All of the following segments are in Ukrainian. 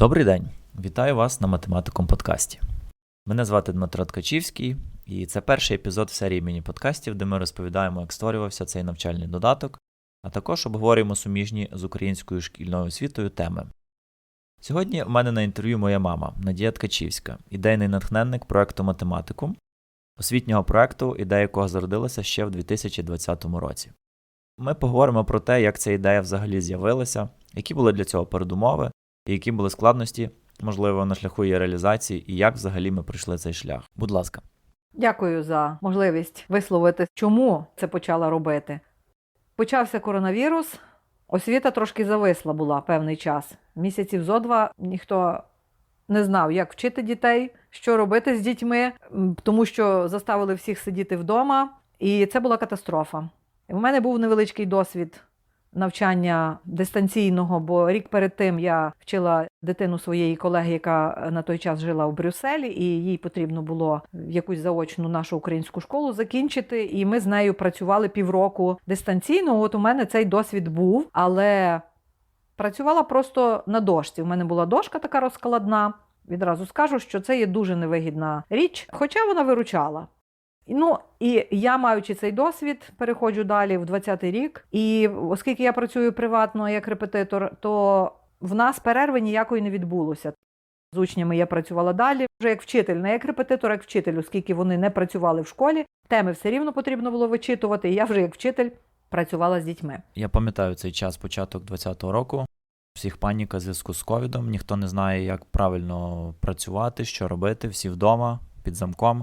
Добрий день! Вітаю вас на математиком подкасті. Мене звати Дмитро Ткачівський, і це перший епізод в серії міні-подкастів, де ми розповідаємо, як створювався цей навчальний додаток, а також обговорюємо суміжні з українською шкільною освітою теми. Сьогодні в мене на інтерв'ю моя мама Надія Ткачівська, ідейний натхненник проекту Математикум, освітнього проекту, ідея якого зародилася ще в 2020 році. Ми поговоримо про те, як ця ідея взагалі з'явилася, які були для цього передумови, і які були складності, можливо, на шляху її реалізації, і як взагалі ми пройшли цей шлях. Будь ласка. Дякую за можливість висловити, чому це почала робити. Почався коронавірус, освіта трошки зависла була певний час. Місяців зо два ніхто не знав, як вчити дітей, що робити з дітьми, тому що заставили всіх сидіти вдома, і це була катастрофа. У мене був невеличкий досвід навчання дистанційного, бо рік перед тим я вчила дитину своєї колеги, яка на той час жила в Брюсселі, і їй потрібно було якусь заочну нашу українську школу закінчити. І ми з нею працювали півроку дистанційно. От у мене цей досвід був, але працювала просто на дошці. У мене була дошка така розкладна. Відразу скажу, що це є дуже невигідна річ, хоча вона виручала. Ну і я, маючи цей досвід, переходжу далі в 20-й рік. І оскільки я працюю приватно як репетитор, то в нас перерви ніякої не відбулося. З учнями я працювала далі вже як вчитель, не як репетитор, як вчитель, оскільки вони не працювали в школі. Теми все рівно потрібно було вичитувати. І я вже як вчитель працювала з дітьми. Я пам'ятаю цей час, початок 20-го року. Всіх паніка зв'язку з ковідом, ніхто не знає, як правильно працювати, що робити, всі вдома, під замком.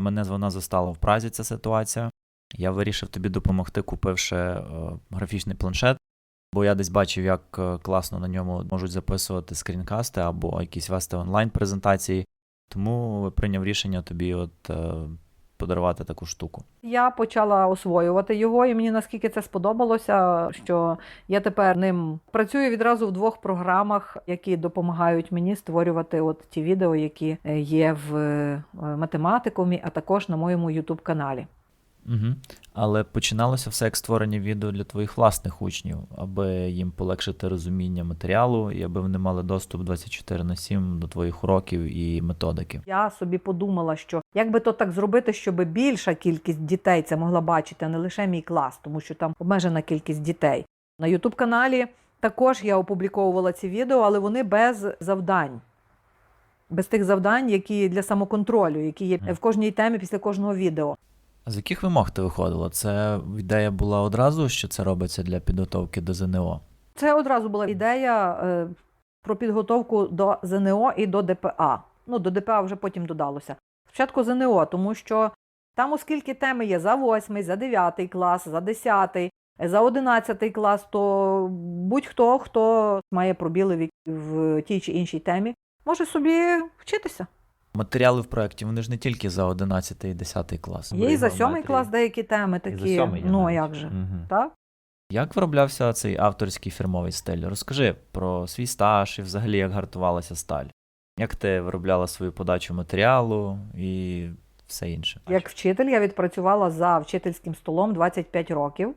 Мене вона застала в Празі ця ситуація. Я вирішив тобі допомогти, купивши е, графічний планшет, бо я десь бачив, як е, класно на ньому можуть записувати скрінкасти або якісь вести онлайн-презентації. Тому прийняв рішення тобі от, е, подарувати таку штуку. Я почала освоювати його, і мені наскільки це сподобалося, що я тепер ним працюю відразу в двох програмах, які допомагають мені створювати от ті відео, які е, є в е, математикумі, а також на моєму youtube каналі. Угу. Але починалося все як створення відео для твоїх власних учнів, аби їм полегшити розуміння матеріалу і аби вони мали доступ 24 на 7 до твоїх уроків і методики. Я собі подумала, що як би то так зробити, щоб більша кількість дітей це могла бачити, а не лише мій клас, тому що там обмежена кількість дітей. На youtube каналі також я опубліковувала ці відео, але вони без завдань. Без тих завдань, які для самоконтролю, які є в кожній темі після кожного відео. А з яких вимог ти виходила? Це ідея була одразу, що це робиться для підготовки до ЗНО? Це одразу була ідея е, про підготовку до ЗНО і до ДПА. Ну, до ДПА вже потім додалося. Спочатку ЗНО, тому що там, оскільки теми є за 8, за 9 клас, за 10, за 11 клас, то будь-хто, хто має пробіли в, тій чи іншій темі, може собі вчитися. Матеріали в проєкті, вони ж не тільки за 11 і 10 клас. Є і за 7 клас деякі теми такі. Ну, а як же? Угу. Так? Як вироблявся цей авторський фірмовий стиль? Розкажи про свій стаж і взагалі як гартувалася сталь. Як ти виробляла свою подачу матеріалу і все інше? Як вчитель я відпрацювала за вчительським столом 25 років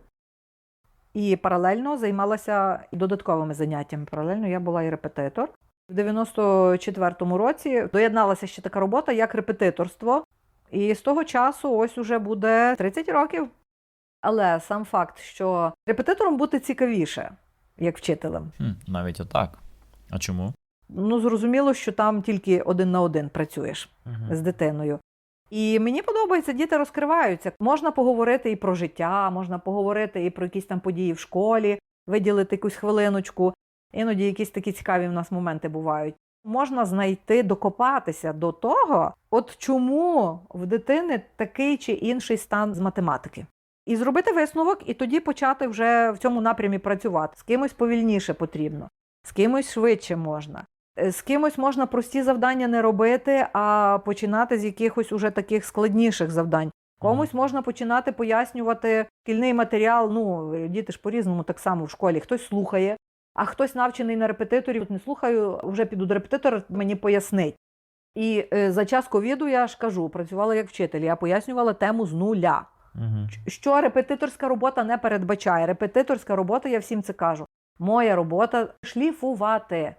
і паралельно займалася додатковими заняттями. Паралельно я була і репетитор. В 94-му році доєдналася ще така робота, як репетиторство. І з того часу ось уже буде 30 років. Але сам факт, що репетитором бути цікавіше, як вчителем. Хм, навіть отак. А чому? Ну, зрозуміло, що там тільки один на один працюєш Угу. з дитиною. І мені подобається, діти розкриваються. Можна поговорити і про життя, можна поговорити і про якісь там події в школі, виділити якусь хвилиночку. Іноді якісь такі цікаві в нас моменти бувають. Можна знайти, докопатися до того, от чому в дитини такий чи інший стан з математики. І зробити висновок, і тоді почати вже в цьому напрямі працювати. З кимось повільніше потрібно, з кимось швидше можна. Е, З кимось можна прості завдання не робити, а починати з якихось уже таких складніших завдань. Комусь можна починати пояснювати шкільний матеріал. Ну, діти ж по-різному так само в школі. Хтось слухає, а хтось навчений на репетиторі. От не слухаю, вже піду до репетитора, мені пояснить. І е, за час ковіду я ж кажу, працювала як вчитель. Я пояснювала тему з нуля. Угу. Що репетиторська робота не передбачає. Репетиторська робота, я всім це кажу. Моя робота шліфувати.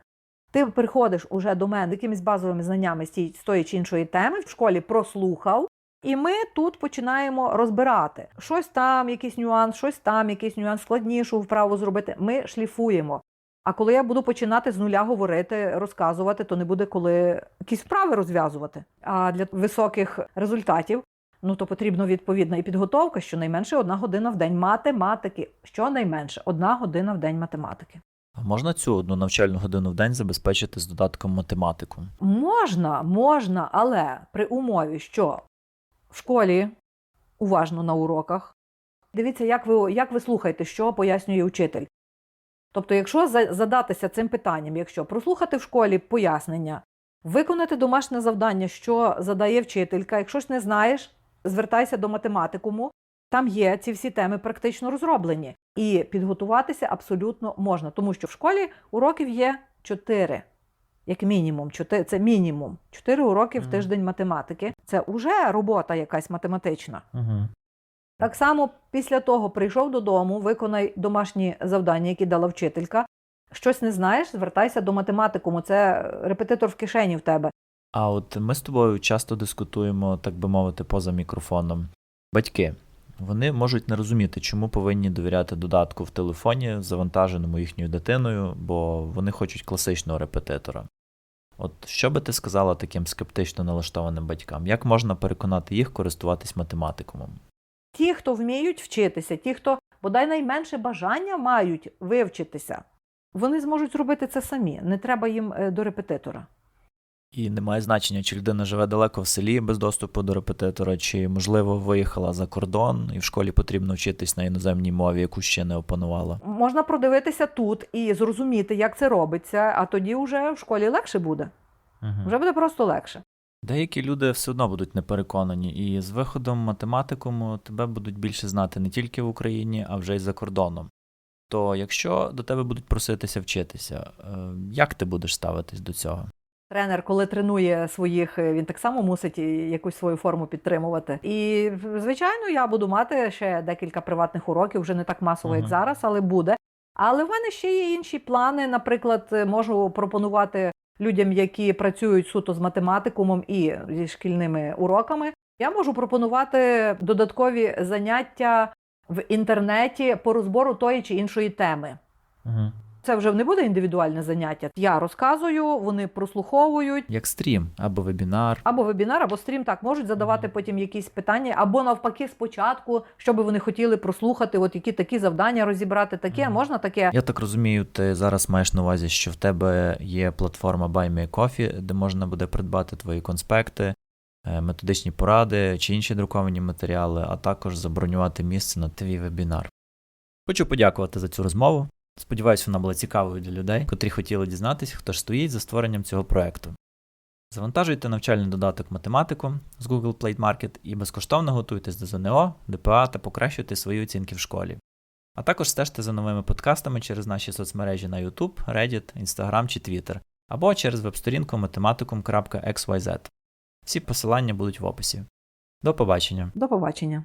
Ти приходиш уже до мене якимись базовими знаннями з тієї- чи іншої теми, в школі прослухав, і ми тут починаємо розбирати. Щось там, якийсь нюанс, щось там, якийсь нюанс, складнішу вправу зробити. Ми шліфуємо. А коли я буду починати з нуля говорити, розказувати, то не буде коли якісь вправи розв'язувати. А для високих результатів ну то потрібно відповідна і підготовка, щонайменше одна година в день математики. Щонайменше одна година в день математики. А можна цю одну навчальну годину в день забезпечити з додатком математику? Можна, можна, але при умові, що в школі уважно на уроках. Дивіться, як ви, як ви слухаєте, що пояснює учитель. Тобто, якщо задатися цим питанням, якщо прослухати в школі пояснення, виконати домашнє завдання, що задає вчителька, якщо ж не знаєш, звертайся до математикуму. Там є ці всі теми практично розроблені. І підготуватися абсолютно можна, тому що в школі уроків є чотири. Як мінімум, це мінімум. Чотири уроки в тиждень математики. Це вже робота якась математична. Угу. Так само після того прийшов додому, виконай домашні завдання, які дала вчителька. Щось не знаєш, звертайся до математикуму. Це репетитор в кишені в тебе. А от ми з тобою часто дискутуємо, так би мовити, поза мікрофоном. Батьки. Вони можуть не розуміти, чому повинні довіряти додатку в телефоні, завантаженому їхньою дитиною, бо вони хочуть класичного репетитора. От що би ти сказала таким скептично налаштованим батькам? Як можна переконати їх користуватись математикумом? Ті, хто вміють вчитися, ті, хто бодай найменше бажання мають вивчитися, вони зможуть зробити це самі. Не треба їм е, до репетитора. І немає значення, чи людина живе далеко в селі без доступу до репетитора, чи, можливо, виїхала за кордон, і в школі потрібно вчитись на іноземній мові, яку ще не опанувала. Можна продивитися тут і зрозуміти, як це робиться, а тоді вже в школі легше буде. Угу. Вже буде просто легше. Деякі люди все одно будуть непереконані, і з виходом математикуму тебе будуть більше знати не тільки в Україні, а вже й за кордоном. То якщо до тебе будуть проситися вчитися, е, як ти будеш ставитись до цього? Тренер, коли тренує своїх, е, він так само мусить якусь свою форму підтримувати. І звичайно, я буду мати ще декілька приватних уроків, вже не так масово, як зараз, але буде. Але в мене ще є інші плани. Наприклад, е, можу пропонувати людям, які працюють суто з математикумом і зі шкільними уроками. Я можу пропонувати додаткові заняття в інтернеті по розбору тої чи іншої теми. Угу. Це вже не буде індивідуальне заняття. Я розказую, вони прослуховують. Як стрім або вебінар. Або вебінар, або стрім так можуть задавати потім якісь питання, або навпаки, спочатку, що би вони хотіли прослухати, от які такі завдання розібрати, таке Мгм. можна таке. Я так розумію, ти зараз маєш на увазі, що в тебе є платформа Buy Me Coffee, де можна буде придбати твої конспекти, е, методичні поради чи інші друковані матеріали, а також забронювати місце на твій вебінар. Хочу подякувати за цю розмову. Сподіваюсь, вона була цікавою для людей, котрі хотіли дізнатися, хто ж стоїть за створенням цього проекту. Завантажуйте навчальний додаток математику з Google Play Market і безкоштовно готуйтесь до ЗНО, ДПА та покращуйте свої оцінки в школі. А також стежте за новими подкастами через наші соцмережі на YouTube, Reddit, Instagram чи Twitter, або через веб-сторінку mathematicum.xyz. Всі посилання будуть в описі. До побачення! До побачення.